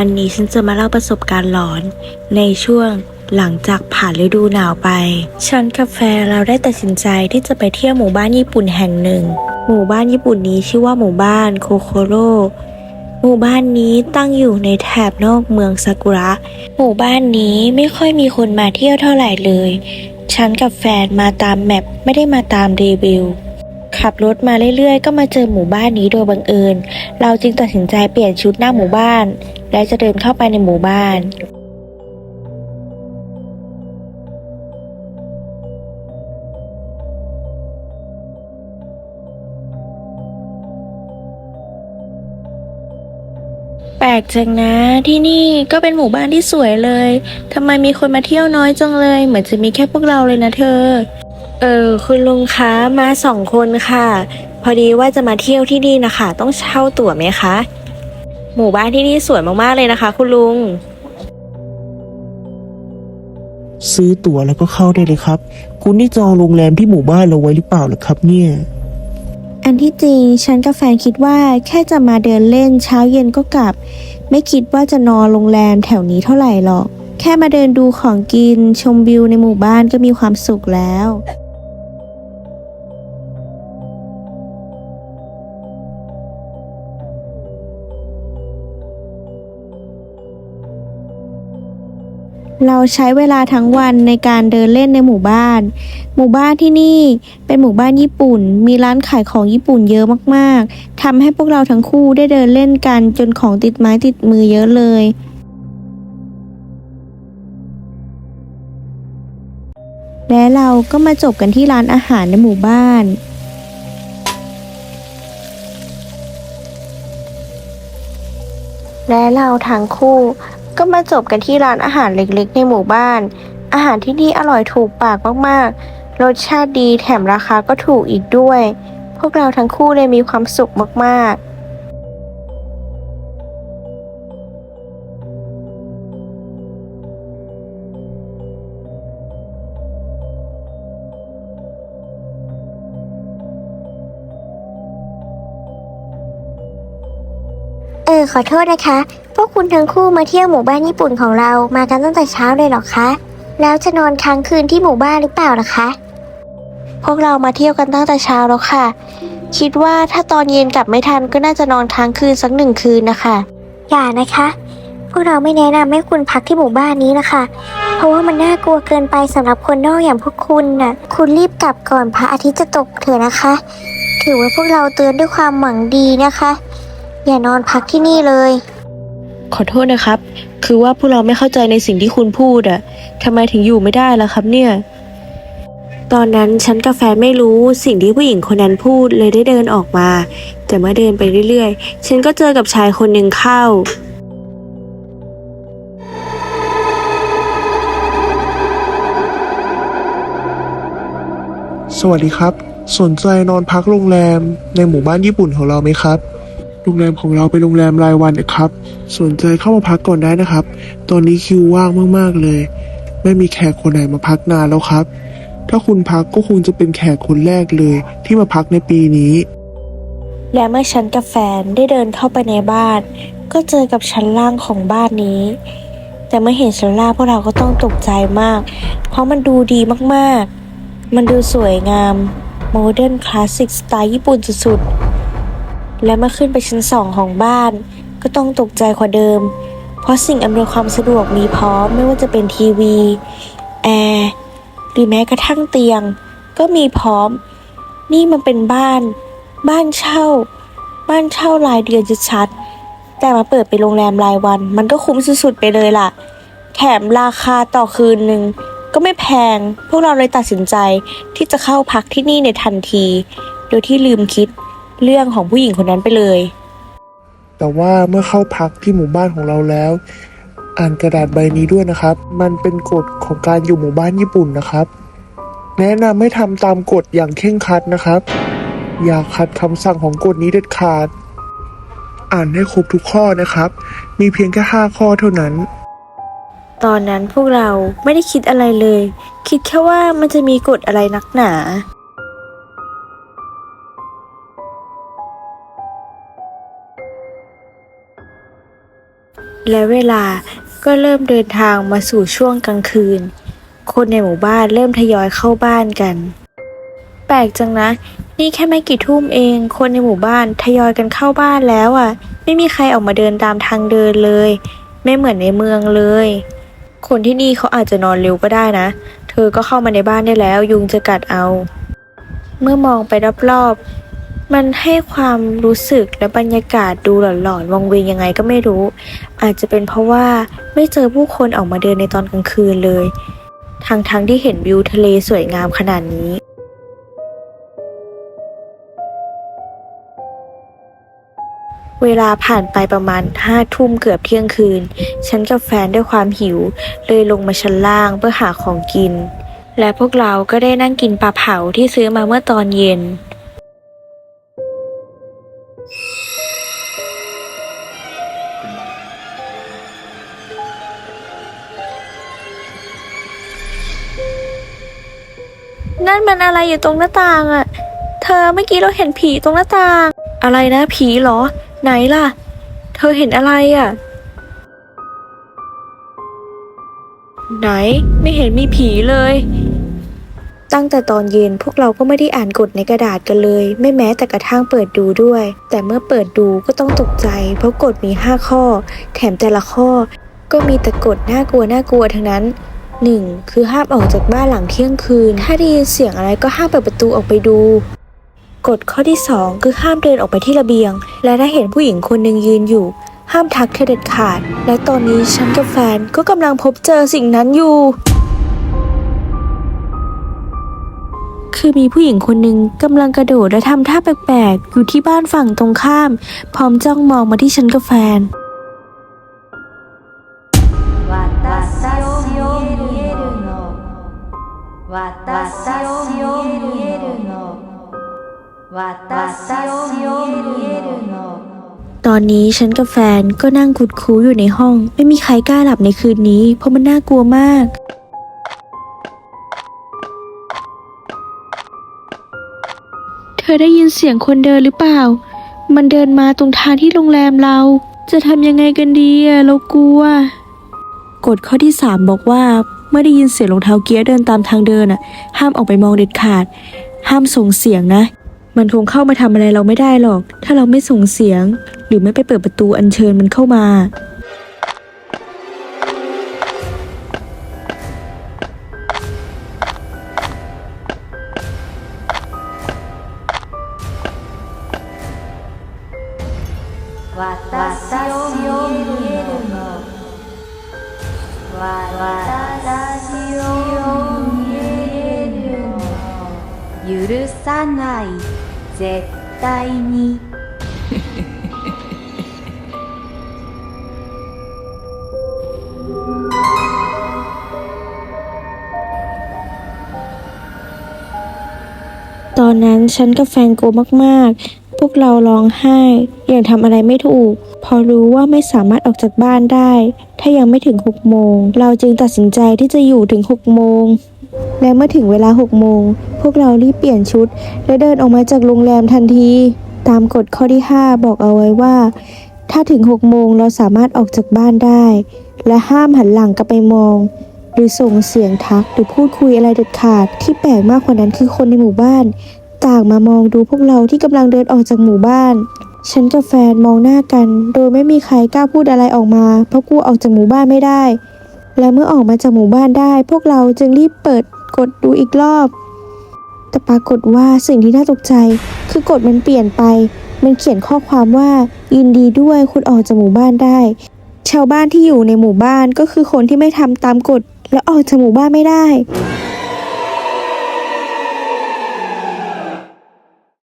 วันนี้ฉันจะมาเล่าประสบการณ์หลอน ในช่วงหลังจากผ่านฤดูหนาวไป ฉันกับแฟนเราได้ตัดสินใจที่จะไปเที่ยวหมู่บ้านญี่ปุ่นแห่งหนึ่ง หมู่บ้านญี่ปุ่นนี้ชื่อว่าหมู่บ้านโคโคโรหมู่บ้านนี้ตั้งอยู่ในแถบนอกเมืองซากุระ หมู่บ้านนี้ไม่ค่อยมีคนมาเที่ยวเท่าไหร่เลย ฉันกับแฟนมาตามแมปไม่ได้มาตามรีวิว ขับรถมาเรื่อยๆ ก็มาเจอหมู่บ้านนี้โดยบังเอิญ เราจึงตัดสินใจเปลี่ยนชุดหน้าหมู่บ้าน และจะเดินเข้าไปในหมู่บ้านแปลกจังนะที่นี่ก็เป็นหมู่บ้านที่สวยเลยทำไมมีคนมาเที่ยวน้อยจังเลย เหมือนจะมีแค่พวกเราเลยนะเธอ เออคุณลุงคะมาสองคนค่ะ พอดีว่าจะมาเที่ยวที่นี่นะคะ ต้องเช่าตั๋วไหมคะ หมู่บ้านที่นี่สวยมากๆเลยนะคะ คุณลุง ซื้อตั๋วแล้วก็เข้าได้เลยครับ คุณได้จองโรงแรมที่หมู่บ้านเราไว้หรือเปล่าล่ะครับ เนี่ย อันที่จริงฉันกับแฟนคิดว่าแค่จะมาเดินเล่นเช้าเย็นก็กลับ ไม่คิดว่าจะนอนโรงแรมแถวนี้เท่าไหร่หรอก แค่มาเดินดูของกินชมวิวในหมู่บ้านก็มีความสุขแล้ว เราใช้เวลาทั้งวันในการเดินเล่นในหมู่บ้าน หมู่บ้านที่นี่เป็นหมู่บ้านญี่ปุ่น มีร้านขายของญี่ปุ่นเยอะมากๆ ทำให้พวกเราทั้งคู่ได้เดินเล่นกันจนของติดไม้ติดมือเยอะเลย และเราก็มาจบกันที่ร้านอาหารในหมู่บ้านและเราทั้งคู่ ก็มาจบกันที่ร้านอาหารเล็กๆ ในหมู่บ้าน อาหารที่นี่อร่อยถูกปากมากๆ รสชาติดีแถมราคาก็ถูกอีกด้วย พวกเราทั้งคู่เลยมีความสุขมากๆเออขอโทษนะคะ พวกคุณทั้งคู่มาเที่ยวหมู่บ้านญี่ปุ่นของเรามากันตั้งแต่เช้าเลยเหรอคะ แล้วจะนอนค้างคืนที่หมู่บ้านหรือเปล่าล่ะคะ พวกเรามาเที่ยวกันตั้งแต่เช้าแล้วค่ะ คิดว่าถ้าตอนเย็นกลับไม่ทันก็น่าจะนอนค้างคืนสักหนึ่งคืนนะคะอย่านะคะ พวกเราไม่แนะนำให้คุณพักที่หมู่บ้านนี้นะคะ เพราะว่ามันน่ากลัวเกินไปสำหรับคนนอกอย่างพวกคุณน่ะ คุณรีบกลับก่อนพระอาทิตย์จะตกเถอะนะคะ ถือว่าพวกเราเตือนด้วยความหวังดีนะคะ อย่านอนพักที่นี่เลย ขอโทษนะครับ คือว่าพวกเราไม่เข้าใจในสิ่งที่คุณพูดอะทำไมถึงอยู่ไม่ได้ล่ะครับเนี่ย ตอนนั้นฉันกับแฟนไม่รู้สิ่งที่ผู้หญิงคนนั้นพูดเลยได้เดินออกมา แต่เมื่อเดินไปเรื่อยๆ ฉันก็เจอกับชายคนหนึ่งเข้า สวัสดีครับ สนใจนอนพักโรงแรมในหมู่บ้านญี่ปุ่นของเราไหมครับ โรงแรมของเราเป็นโรงแรมรายวันนะครับ สนใจเข้ามาพักก่อนได้นะครับ ตอนนี้คิวว่างมากๆเลย ไม่มีแขกคนไหนมาพักนานแล้วครับ ถ้าคุณพักก็คงจะเป็นแขกคนแรกเลย ที่มาพักในปีนี้ และเมื่อฉันกับแฟนได้เดินเข้าไปในบ้าน ก็เจอกับชั้นล่างของบ้านนี้ แต่เมื่อเห็นชั้นล่างพวกเราก็ต้องตกใจมาก เพราะมันดูดีมากๆ มันดูสวยงามโมเดิร์นคลาสสิกสไตล์ญี่ปุ่นสุดๆ และเมื่อขึ้นไปชั้นสองของบ้าน ก็ต้องตกใจกว่าเดิม เพราะสิ่งอำนวยความสะดวกมีพร้อมไม่ว่าจะเป็นทีวี แอร์หรือแม้กระทั่งเตียง ก็มีพร้อม นี่มันเป็นบ้าน บ้านเช่า บ้านเช่ารายเดือนชัดๆแต่มาเปิดเป็นโรงแรมรายวัน มันก็คุ้มสุดๆไปเลยล่ะ แถมราคาต่อคืนหนึ่งก็ไม่แพง พวกเราเลยตัดสินใจที่จะเข้าพักที่นี่ในทันที โดยที่ลืมคิด เรื่องของผู้หญิงคนนั้นไปเลย แต่ว่าเมื่อเข้าพักที่หมู่บ้านของเราแล้ว อ่านกระดาษใบนี้ด้วยนะครับ มันเป็นกฎของการอยู่หมู่บ้านญี่ปุ่นนะครับ แนะนำให้ทำตามกฎอย่างเคร่งครัดนะครับ อย่าขัดคำสั่งของกฎนี้เด็ดขาด อ่านให้ครบทุกข้อนะครับ มีเพียงแค่ห้าข้อเท่านั้น ตอนนั้นพวกเราไม่ได้คิดอะไรเลย คิดแค่ว่ามันจะมีกฎอะไรนักหนา และเวลาก็เริ่มเดินทางมาสู่ช่วงกลางคืน คนในหมู่บ้านเริ่มทยอยเข้าบ้านกัน แปลกจังนะ นี่แค่ไม่กี่ทุ่มเอง คนในหมู่บ้านทยอยกันเข้าบ้านแล้วอะ ไม่มีใครออกมาเดินตามทางเดินเลย ไม่เหมือนในเมืองเลย คนที่นี่เขาอาจจะนอนเร็วก็ได้นะ เธอก็เข้ามาในบ้านได้แล้ว ยุงจะกัดเอา เมื่อมองไปรอบๆ มันให้ความรู้สึกและบรรยากาศดูหลอนๆวังเวงยังไงก็ไม่รู้ อาจจะเป็นเพราะว่าไม่เจอผู้คนออกมาเดินในตอนกลางคืนเลยทั้งๆที่เห็นวิวทะเลสวยงามขนาดนี้เวลาผ่านไปประมาณห้าทุ่มเกือบเที่ยงคืน ฉันกับแฟนด้วยความหิว เลยลงมาชั้นล่างเพื่อหาของกิน และพวกเราก็ได้นั่งกินปลาเผาที่ซื้อมาเมื่อตอนเย็น นั่นมันอะไรอยู่ตรงหน้าต่างอะเธอเมื่อกี้เราเห็นผีตรงหน้าต่าง อะไรนะผีเหรอ ไหนล่ะ เธอเห็นอะไรอะไหนไม่เห็นมีผีเลย ตั้งแต่ตอนเย็นพวกเราก็ไม่ได้อ่านกฎในกระดาษกันเลย ไม่แม้แต่กระทั่งเปิดดูด้วย แต่เมื่อเปิดดูก็ต้องตกใจ เพราะกฎมี 5 ข้อ แถมแต่ละข้อ ก็มีแต่กฎน่ากลัวน่ากลัวทั้งนั้น 1. คือห้ามออกจากบ้านหลังเที่ยงคืน ถ้าได้ยินเสียงอะไรก็ห้ามเปิดประตูออกไปดูกฎข้อที่ 2 คือห้ามเดินออกไปที่ระเบียง และถ้าเห็นผู้หญิงคนหนึ่งยืนอยู่ ห้ามทักเธอเด็ดขาด และตอนนี้ฉันกับแฟนก็กำลังพบเจอสิ่งนั้นอยู่ คือมีผู้หญิงคนหนึ่งกำลังกระโดดและทำท่าแปลกๆ อยู่ที่บ้านฝั่งตรงข้าม พร้อมจ้องมองมาที่ฉันกับแฟน อนนี้ฉันกับแฟนก็นั่งคุดคูอยู่ในห้อง ไม่มีใครกล้าหลับในคืนนี้ เพราะมันน่ากลัวมาก เธอได้ยินเสียงคนเดินหรือเปล่า มันเดินมาตรงทางที่โรงแรมเรา จะทำยังไงกันดีอะเรากลัว กฎข้อที่ 3 บอกว่าเมื่อได้ยินเสียงรองเท้าเกียร์เดินตามทางเดินอะ ห้ามออกไปมองเด็ดขาด ห้ามส่งเสียงนะ มันคงเข้ามาทำอะไรเราไม่ได้หรอก ถ้าเราไม่ส่งเสียง หรือไม่ไปเปิดประตูอัญเชิญมันเข้ามา 私を見えるの私を見えるの許さない絶対に ฉันกับแฟนโกมากๆ พวกเราร้องไห้อย่างทำอะไรไม่ถูก พอรู้ว่าไม่สามารถออกจากบ้านได้ ถ้ายังไม่ถึงหกโมง เราจึงตัดสินใจที่จะอยู่ถึงหกโมงและเมื่อถึงเวลาหกโมง พวกเรารีบเปลี่ยนชุด และเดินออกมาจากโรงแรมทันที ตามกฎข้อที่ 5 บอกเอาไว้ว่า ถ้าถึงหกโมงเราสามารถออกจากบ้านได้ และห้ามหันหลังกลับไปมอง หรือส่งเสียงทักหรือพูดคุยอะไรเด็ดขาดที่แปลกมากกว่านั้นคือคนในหมู่บ้าน ต่างมามองดูพวกเราที่กำลังเดินออกจากหมู่บ้าน ฉันกับแฟนมองหน้ากัน โดยไม่มีใครกล้าพูดอะไรออกมา เพราะกลัวออกจากหมู่บ้านไม่ได้ และเมื่อออกมาจากหมู่บ้านได้ พวกเราจึงรีบเปิดกดดูอีกรอบ แต่ปรากฏว่าสิ่งที่น่าตกใจ คือกฎมันเปลี่ยนไป มันเขียนข้อความว่ายินดีด้วยคุณออกจากหมู่บ้านได้ ชาวบ้านที่อยู่ในหมู่บ้านก็คือคนที่ไม่ทำตามกฎและออกจากหมู่บ้านไม่ได้